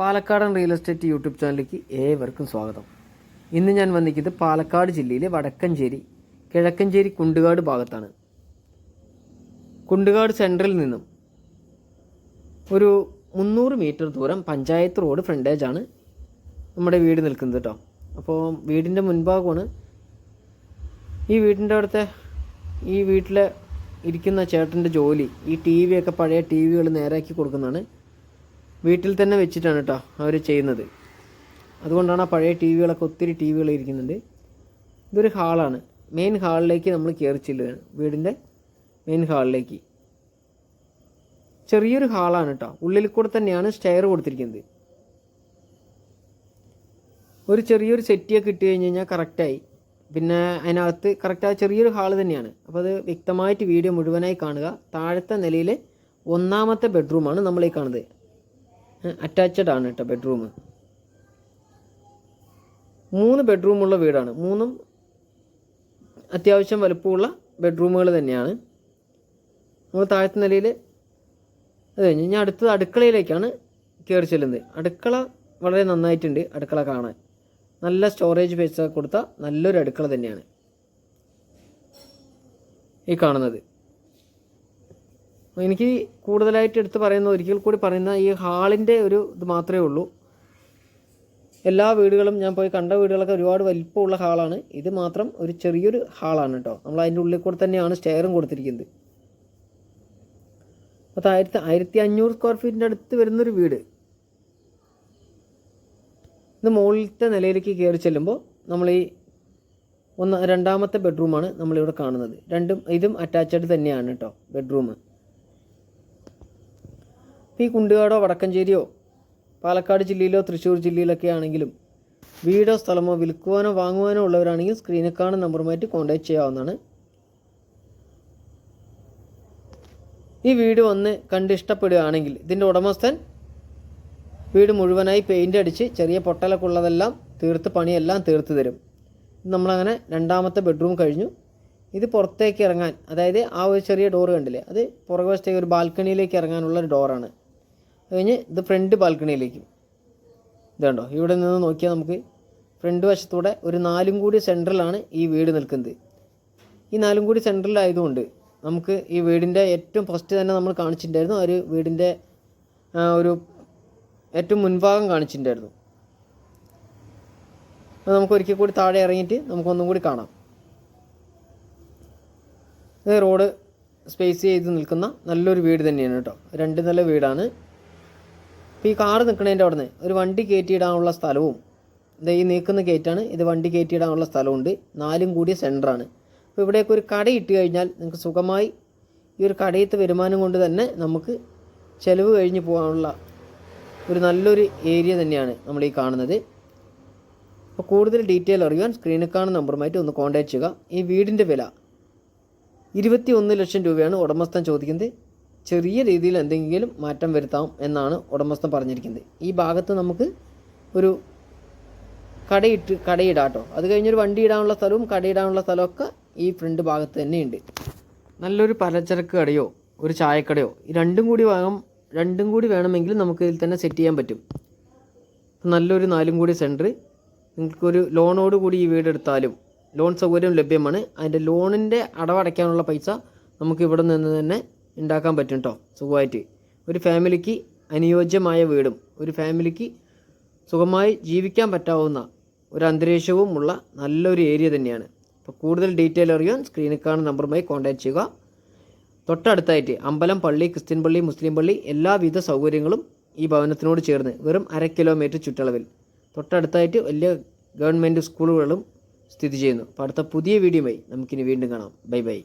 പാലക്കാടൻ real estate YouTube ചാനലിലേക്ക് ഏവർക്കും സ്വാഗതം. ഇന്ന് ഞാൻ വന്നിരിക്കുന്നത് പാലക്കാട് ജില്ലയിലെ വടക്കഞ്ചേരി കിഴക്കഞ്ചേരി കുണ്ടുകാട് ഭാഗത്താണ്. കുണ്ടുകാട് സെൻട്രലിൽ നിന്നും ഒരു മുന്നൂറ് മീറ്റർ ദൂരം പഞ്ചായത്ത് റോഡ് ഫ്രണ്ടേജാണ് നമ്മുടെ വീട് നിൽക്കുന്നത് കേട്ടോ. അപ്പോൾ വീടിന്റെ മുൻഭാഗമാണ് ഈ വീടിന്റെ അവിടുത്തെ ഈ വീട്ടിലെ ഇരിക്കുന്ന ചേട്ടന്റെ ജോലി ഈ ടി വിയൊക്കെ പഴയ ടി വികൾ നേരാക്കി കൊടുക്കുന്നതാണ്. വീട്ടിൽ തന്നെ വെച്ചിട്ടാണ് കേട്ടോ അവർ ചെയ്യുന്നത്. അതുകൊണ്ടാണ് ആ പഴയ ടി വികളൊക്കെ ഒത്തിരി ടി വികൾ ഇരിക്കുന്നുണ്ട്. ഇതൊരു ഹാളാണ്. മെയിൻ ഹാളിലേക്ക് നമ്മൾ കയറി ചെല്ലുകയാണ്. വീടിന്റെ മെയിൻ ഹാളിലേക്ക്. ചെറിയൊരു ഹാളാണ് കേട്ടോ ഉള്ളിൽ കൂടെ തന്നെയാണ് സ്റ്റെയർ കൊടുത്തിരിക്കുന്നത്. ഒരു ചെറിയൊരു സെറ്റിയൊക്കെ ഇട്ട് കഴിഞ്ഞ് കഴിഞ്ഞാൽ കറക്റ്റായി പിന്നെ അതിനകത്ത് കറക്റ്റായ ചെറിയൊരു ഹാൾ തന്നെയാണ്. അപ്പോൾ അത് വ്യക്തമായിട്ട് വീഡിയോ മുഴുവനായി കാണുക. താഴത്തെ നിലയിൽ ഒന്നാമത്തെ ബെഡ്റൂമാണ് നമ്മൾ ഈ കാണുന്നത്. അറ്റാച്ചഡ് ആണ് കേട്ടോ ബെഡ്റൂം മൂന്ന് ബെഡ്റൂമുള്ള വീടാണ്. മൂന്നും അത്യാവശ്യം വലുപ്പമുള്ള ബെഡ്റൂമുകൾ തന്നെയാണ്. നമ്മൾ താഴത്തെ നിലയിൽ അത് കഴിഞ്ഞ് ഞാൻ അടുത്തത് അടുക്കളയിലേക്കാണ് കയറി ചെല്ലുന്നത്. അടുക്കള വളരെ നന്നായിട്ടുണ്ട് അടുക്കള കാണാൻ. നല്ല സ്റ്റോറേജ് സ്പേസ് കൊടുത്ത നല്ലൊരു അടുക്കള തന്നെയാണ് ഈ കാണുന്നത്. എനിക്ക് കൂടുതലായിട്ട് എടുത്ത് പറയുന്ന ഒരിക്കൽ കൂടി പറയുന്ന ഈ ഹാളിന്റെ ഒരു ഇത് മാത്രമേ ഉള്ളൂ. എല്ലാ വീടുകളും ഞാൻ പോയി കണ്ട വീടുകളൊക്കെ ഒരുപാട് വലിപ്പമുള്ള ഹാളാണ്. ഇത് മാത്രം ഒരു ചെറിയൊരു ഹാളാണ് കേട്ടോ. നമ്മൾ അതിന്റെ ഉള്ളിൽ കൂടെ തന്നെയാണ് സ്റ്റെയറും കൊടുത്തിരിക്കുന്നത്. അപ്പോൾ ആയിരത്തി ആയിരത്തി അഞ്ഞൂറ് സ്ക്വയർ ഫീറ്റിന്റെ അടുത്ത് വരുന്നൊരു വീട്. ഇത് മുകളിലത്തെ നിലയിലേക്ക് കയറി ചെല്ലുമ്പോൾ നമ്മൾ ഈ ഒന്ന് രണ്ടാമത്തെ ബെഡ്റൂമാണ് നമ്മളിവിടെ കാണുന്നത്. രണ്ടും ഇതും അറ്റാച്ച്ഡ് തന്നെയാണ് കേട്ടോ ബെഡ്റൂം. ഈ കുണ്ടുകാടോ വടക്കഞ്ചേരിയോ പാലക്കാട് ജില്ലയിലോ തൃശ്ശൂർ ജില്ലയിലൊക്കെ ആണെങ്കിലും വീടോ സ്ഥലമോ വിൽക്കുവാനോ വാങ്ങുവാനോ ഉള്ളവരാണെങ്കിൽ സ്ക്രീനിൽ കാണുന്ന നമ്പറുമായിട്ട് കോൺടാക്ട് ചെയ്യാവുന്നതാണ്. ഈ വീട് വന്ന് കണ്ട് ഇഷ്ടപ്പെടുകയാണെങ്കിൽ ഇതിന്റെ ഉടമസ്ഥൻ വീട് മുഴുവനായി പെയിന്റ് അടിച്ച് ചെറിയ പൊട്ടലൊക്കെ ഉള്ളതെല്ലാം തീർത്ത് പണിയെല്ലാം തീർത്ത് തരും. നമ്മളങ്ങനെ രണ്ടാമത്തെ ബെഡ്റൂം കഴിഞ്ഞു. ഇത് പുറത്തേക്ക് ഇറങ്ങാൻ അതായത് ആ ഒരു ചെറിയ ഡോറ് കണ്ടില്ലേ അത് പുറകുവശത്തേക്ക് ഒരു ബാൽക്കണിയിലേക്ക് ഇറങ്ങാനുള്ള ഒരു ഡോറാണ് കഴിഞ്ഞ് ഇത് ഫ്രണ്ട് ബാൽക്കണിയിലേക്കും ഇതുണ്ടോ ഇവിടെ നിന്ന് നോക്കിയാൽ നമുക്ക് ഫ്രണ്ട് വശത്തൂടെ ഒരു നാലും കൂടി സെൻട്രലാണ് ഈ വീട് നിൽക്കുന്നത്. ഈ നാലും കൂടി സെൻട്രലായതുകൊണ്ട് നമുക്ക് ഈ വീടിന്റെ ഏറ്റവും ഫസ്റ്റ് തന്നെ നമ്മൾ കാണിച്ചിട്ടുണ്ടായിരുന്നു. ഒരു വീടിന്റെ ഒരു ഏറ്റവും മുൻഭാഗം കാണിച്ചിട്ടുണ്ടായിരുന്നു. നമുക്ക് ഒരിക്കൽ കൂടി താഴെ ഇറങ്ങിയിട്ട് നമുക്കൊന്നും കൂടി കാണാം. ഇത് റോഡ് സ്പേസ് ചെയ്ത് നിൽക്കുന്ന നല്ലൊരു വീട് തന്നെയാണ് കേട്ടോ. രണ്ട് നില വീടാണ്. ഇപ്പോൾ ഈ കാറ് നിൽക്കുന്നതിന്റെ അവിടെ നിന്ന് ഒരു വണ്ടി കയറ്റിയിടാനുള്ള സ്ഥലവും ഇത് ഈ നീക്കുന്ന ഗേറ്റാണ് ഇത് വണ്ടി കയറ്റിയിടാനുള്ള സ്ഥലമുണ്ട് നാലും കൂടിയ സെന്ററാണ് അപ്പോൾ ഇവിടേക്ക് ഒരു കട ഇട്ട് കഴിഞ്ഞാൽ നിങ്ങൾക്ക് സുഖമായി ഈ ഒരു കടയത്തെ വരുമാനം കൊണ്ട് തന്നെ നമുക്ക് ചിലവ് കഴിഞ്ഞ് പോകാനുള്ള ഒരു നല്ലൊരു ഏരിയ തന്നെയാണ് നമ്മൾ ഈ കാണുന്നത്. അപ്പോൾ കൂടുതൽ ഡീറ്റെയിൽ അറിയാൻ സ്ക്രീനിൽ കാണുന്ന നമ്പറുമായിട്ട് ഒന്ന് കോൺടാക്ട് ചെയ്യുക. ഈ വീടിന്റെ വില ഇരുപത്തി ഒന്ന് ലക്ഷം രൂപയാണ് ഉടമസ്ഥൻ ചോദിക്കുന്നത്. ചെറിയ രീതിയിൽ എന്തെങ്കിലും മാറ്റം വരുത്താം എന്നാണ് ഉടമസ്ഥൻ പറഞ്ഞിരിക്കുന്നത്. ഈ ഭാഗത്ത് നമുക്ക് ഒരു കടയിട്ട് കടയിടാം കേട്ടോ. അത് കഴിഞ്ഞൊരു വണ്ടി ഇടാനുള്ള സ്ഥലവും കടയിടാനുള്ള സ്ഥലമൊക്കെ ഈ ഫ്രണ്ട് ഭാഗത്ത് തന്നെയുണ്ട്. നല്ലൊരു പലചരക്ക് കടയോ ഒരു ചായക്കടയോ രണ്ടും കൂടി വാങ്ങാം രണ്ടും കൂടി വേണമെങ്കിൽ നമുക്ക് ഇതിൽ തന്നെ സെറ്റ് ചെയ്യാൻ പറ്റും. നല്ലൊരു നാലും കൂടി സെന്റർ നിങ്ങൾക്കൊരു ലോണോട് കൂടി ഈ വീട് എടുത്താലും ലോൺ സൗകര്യം ലഭ്യമാണ്. അതിന്റെ ലോണിന്റെ അടവടയ്ക്കാനുള്ള പൈസ നമുക്ക് ഇവിടെ നിന്ന് തന്നെ ഉണ്ടാക്കാൻ പറ്റും കേട്ടോ സുഖമായിട്ട്. ഒരു ഫാമിലിക്ക് അനുയോജ്യമായ വീടും ഒരു ഫാമിലിക്ക് സുഖമായി ജീവിക്കാൻ പറ്റാവുന്ന ഒരു അന്തരീക്ഷവും ഉള്ള നല്ലൊരു ഏരിയ തന്നെയാണ്. അപ്പോൾ കൂടുതൽ ഡീറ്റെയിൽ അറിയാൻ സ്ക്രീനിൽ കാണുന്ന നമ്പറുമായി കോൺടാക്ട് ചെയ്യുക. തൊട്ടടുത്തായിട്ട് അമ്പലം പള്ളി ക്രിസ്ത്യൻ പള്ളി മുസ്ലിം പള്ളി എല്ലാവിധ സൗകര്യങ്ങളും ഈ ഭവനത്തിനോട് ചേർന്ന് വെറും അര കിലോമീറ്റർ ചുറ്റളവിൽ. തൊട്ടടുത്തായിട്ട് വലിയ ഗവൺമെന്റ് സ്കൂളുകളും സ്ഥിതി ചെയ്യുന്നു. അപ്പോൾ അടുത്ത പുതിയ വീഡിയോയുമായി നമുക്കിനി വീണ്ടും കാണാം. Bye bye.